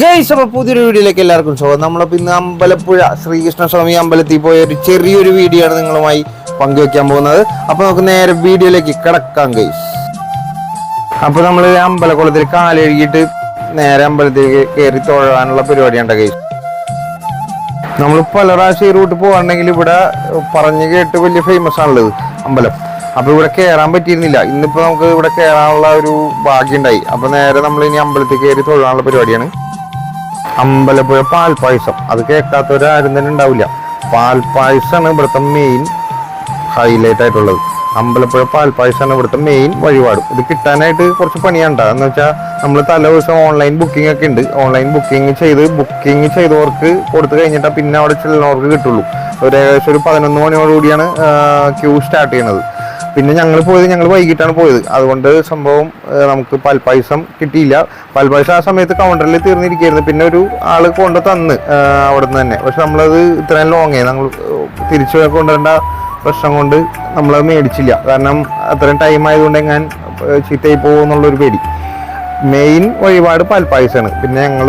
Guys അപ്പോൾ പുതിയൊരു വീഡിയോയിലേക്ക് എല്ലാവർക്കും സ്വാഗതം. നമ്മളിപ്പോൾ ഇന്ന് അമ്പലപ്പുഴ ശ്രീകൃഷ്ണ സ്വാമി അമ്പലത്തിൽ പോയ ഒരു ചെറിയൊരു വീഡിയോ ആണ് നിങ്ങളുമായി പങ്കുവെക്കാൻ പോകുന്നത്. അപ്പോൾ നമുക്ക് നേരെ വീഡിയോയിലേക്ക് കിടക്കാം ഗൈസ്. അപ്പോൾ നമ്മൾ അമ്പലക്കുളത്തിൽ കാലെഴുകിയിട്ട് നേരെ അമ്പലത്തിലേക്ക് കയറി തൊഴാനുള്ള പരിപാടിയുണ്ട് ഗൈസ്. നമ്മൾ പല പ്രാവശ്യം ഈ റൂട്ട് പോകണമെങ്കിൽ ഇവിടെ പറഞ്ഞു കേട്ട് വലിയ ഫേമസ് ആണുള്ളത് അമ്പലം. അപ്പൊ ഇവിടെ കയറാൻ പറ്റിയിരുന്നില്ല. ഇന്നിപ്പോ നമുക്ക് ഇവിടെ കയറാനുള്ള ഒരു ഭാഗ്യം ഉണ്ടായി. അപ്പൊ നേരെ നമ്മൾ ഇനി അമ്പലത്തിൽ കയറി തൊഴാനുള്ള പരിപാടിയാണ്. അമ്പലപ്പുഴ പാൽപ്പായസം. അത് കേൾക്കാത്തവരാരും തന്നെ ഉണ്ടാവില്ല. പാൽപ്പായസമാണ് ഇവിടുത്തെ മെയിൻ ഹൈലൈറ്റ് ആയിട്ടുള്ളത്. അമ്പലപ്പുഴ പാൽപ്പായസമാണ് ഇവിടുത്തെ മെയിൻ വഴിപാട്. ഇത് കിട്ടാനായിട്ട് കുറച്ച് പണിയുണ്ട. എന്ന് വെച്ചാൽ നമ്മൾ തലേ ദിവസം ഓൺലൈൻ ബുക്കിംഗ് ഒക്കെ ഉണ്ട്. ഓൺലൈൻ ബുക്കിംഗ് ചെയ്ത് ബുക്കിംഗ് ചെയ്തവർക്ക് കൊടുത്തു കഴിഞ്ഞിട്ടാ പിന്നെ അവിടെ ചെല്ലുന്നവർക്ക് കിട്ടുള്ളൂ. ഒരു ഏകദേശം ഒരു പതിനൊന്ന് മണിയോടുകൂടിയാണ് ക്യൂ സ്റ്റാർട്ട് ചെയ്യണത് പിന്നെ ഞങ്ങൾ പോയത് ഞങ്ങൾ വൈകിട്ടാണ് പോയത്. അതുകൊണ്ട് സംഭവം നമുക്ക് പൽപായസം കിട്ടിയില്ല. പൽപായസം ആ സമയത്ത് കൗണ്ടറിൽ തീർന്നിരിക്കുകയായിരുന്നു. പിന്നെ ഒരു ആൾ കൊണ്ട് തന്ന് അവിടെ നിന്ന് തന്നെ. പക്ഷെ നമ്മളത് ഇത്രയും ലോങ്ങേ നമ്മൾ തിരിച്ചു കൊണ്ടുവരേണ്ട പ്രശ്നം കൊണ്ട് നമ്മളത് മേടിച്ചില്ല. കാരണം അത്രയും ടൈം ആയതുകൊണ്ട് ഞാൻ ചീത്തയായി പോകുമെന്നുള്ളൊരു പേടി. മെയിൻ വഴിപാട് പാൽപ്പായസമാണ് പിന്നെ ഞങ്ങൾ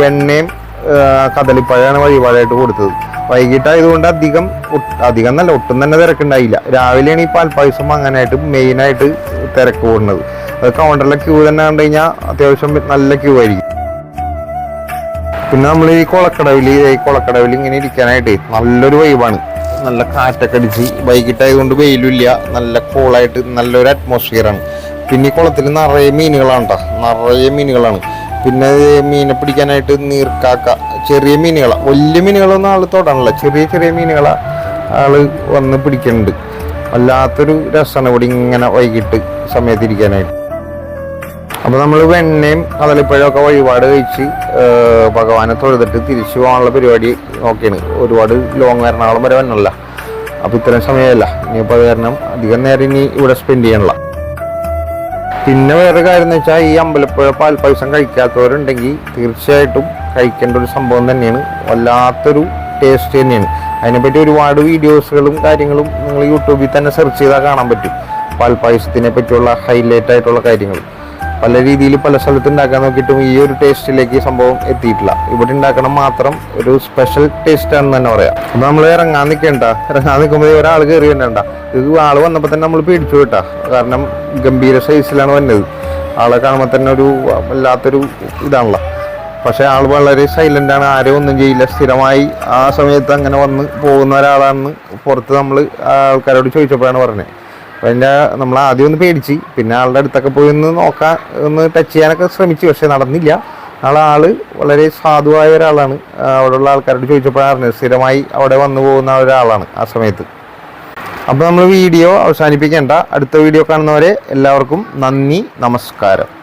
വെണ്ണയും കദളിപ്പഴമാണ് വഴിപാടായിട്ട് കൊടുത്തത്. വൈകിട്ടായതുകൊണ്ട് അധികം അധികം എന്നല്ല ഒട്ടും തന്നെ തിരക്കുണ്ടായില്ല. രാവിലെയാണ് ഈ പാൽപ്പായസം അങ്ങനായിട്ട് മെയിനായിട്ട് തിരക്ക് കൂടുന്നത്. അത് കൗണ്ടറിലെ ക്യൂ തന്നെ കണ്ടു കഴിഞ്ഞാൽ അത്യാവശ്യം നല്ല ക്യൂ ആയിരിക്കും. പിന്നെ നമ്മൾ ഈ കുളക്കടവിൽ ഈ കുളക്കടവിൽ ഇങ്ങനെ ഇരിക്കാനായിട്ട് നല്ലൊരു വൈബാണ് നല്ല കാറ്റൊക്കെ അടിച്ച് വൈകിട്ടായതുകൊണ്ട് വെയിലില്ല നല്ല കൂളായിട്ട് നല്ലൊരു അറ്റ്മോസ്ഫിയറാണ് പിന്നെ ഈ കുളത്തിൽ നിറയെ മീനുകളാണ് കേട്ടോ നിറയെ മീനുകളാണ്. പിന്നെ മീനെ പിടിക്കാനായിട്ട് നീർക്കാക്ക. ചെറിയ മീനുകളാണ് വലിയ മീനുകളൊന്നും ആൾ തൊടാനില്ല. ചെറിയ ചെറിയ മീനുകളെ ആൾ വന്ന് പിടിക്കുന്നുണ്ട് വല്ലാത്തൊരു രസമാണ് ഇവിടെ ഇങ്ങനെ വൈകിട്ട് സമയത്തിരിക്കാനായിട്ട്. അപ്പൊ നമ്മൾ വെണ്ണയും കദളിപ്പഴമൊക്കെ വഴിപാട് കഴിച്ച് ഭഗവാനെ തൊഴുതിട്ട് തിരിച്ചു പോകാനുള്ള പരിപാടി നോക്കിയാണ്. ഒരുപാട് ലോങ് എറണാകുളം വരെ വന്നല്ല അപ്പൊ ഇത്രയും സമയമല്ല ഇനിയിപ്പോ അത് കാരണം അധികം നേരം ഇനി ഇവിടെ സ്പെൻഡ് ചെയ്യണില്ല പിന്നെ വേറെ കാര്യം എന്ന് വെച്ചാൽ ഈ അമ്പലപ്പുഴ പാൽപ്പായസം കഴിക്കാത്തവരുണ്ടെങ്കിൽ തീർച്ചയായിട്ടും കഴിക്കേണ്ട ഒരു സംഭവം തന്നെയാണ്. വല്ലാത്തൊരു ടേസ്റ്റ് തന്നെയാണ്. അതിനെപ്പറ്റി ഒരുപാട് വീഡിയോസുകളും കാര്യങ്ങളും നിങ്ങൾ യൂട്യൂബിൽ തന്നെ സെർച്ച് ചെയ്താൽ കാണാൻ പറ്റും. പാൽപ്പായസത്തിനെ പറ്റിയുള്ള ഹൈലൈറ്റ് ആയിട്ടുള്ള കാര്യങ്ങൾ. പല രീതിയിൽ പല സ്ഥലത്ത് ഉണ്ടാക്കാൻ നോക്കിയിട്ടും ഈ ഒരു ടേസ്റ്റിലേക്ക് സംഭവം എത്തിയിട്ടില്ല. ഇവിടെ ഉണ്ടാക്കണം മാത്രം ഒരു സ്പെഷ്യൽ ടേസ്റ്റ് ആണെന്ന് തന്നെ പറയാം. അപ്പൊ നമ്മൾ ഇറങ്ങാൻ നിൽക്കണ്ട ഇറങ്ങാൻ നിൽക്കുമ്പോൾ ഒരാൾ കയറി വരണ്ട. ഇത് ആൾ വന്നപ്പോൾ തന്നെ നമ്മൾ പേടിച്ചു കേട്ടാ. കാരണം ഗംഭീര സൈസിലാണ് വന്നത്. ആളെ കാണുമ്പോൾ തന്നെ ഒരു വല്ലാത്തൊരു ഇതാണല്ലോ. പക്ഷെ ആൾ വളരെ സൈലന്റ് ആണ്. ആരും ഒന്നും ചെയ്യില്ല. സ്ഥിരമായി ആ സമയത്ത് അങ്ങനെ വന്ന് പോകുന്ന ഒരാളാണെന്ന് പുറത്ത് നമ്മൾ ആൾക്കാരോട് ചോദിച്ചപ്പോഴാണ് പറഞ്ഞത്. അതിന്റെ നമ്മൾ ആദ്യം ഒന്ന് പേടിച്ച് പിന്നെ ആളുടെ അടുത്തൊക്കെ പോയി ഒന്ന് നോക്കാൻ ഒന്ന് ടച്ച് ചെയ്യാനൊക്കെ ശ്രമിച്ചു പക്ഷേ നടന്നില്ല. ആളെ ആൾ വളരെ സാധുവായ ഒരാളാണ്. അവിടെയുള്ള ആൾക്കാരോട് ചോദിച്ചപ്പോഴാണ് സ്ഥിരമായി അവിടെ വന്നു പോകുന്ന ഒരാളാണ് ആ സമയത്ത്. അപ്പോൾ നമ്മൾ വീഡിയോ അവസാനിപ്പിക്കേണ്ട. അടുത്ത വീഡിയോ കാണുന്നവരെ എല്ലാവർക്കും നന്ദി നമസ്കാരം.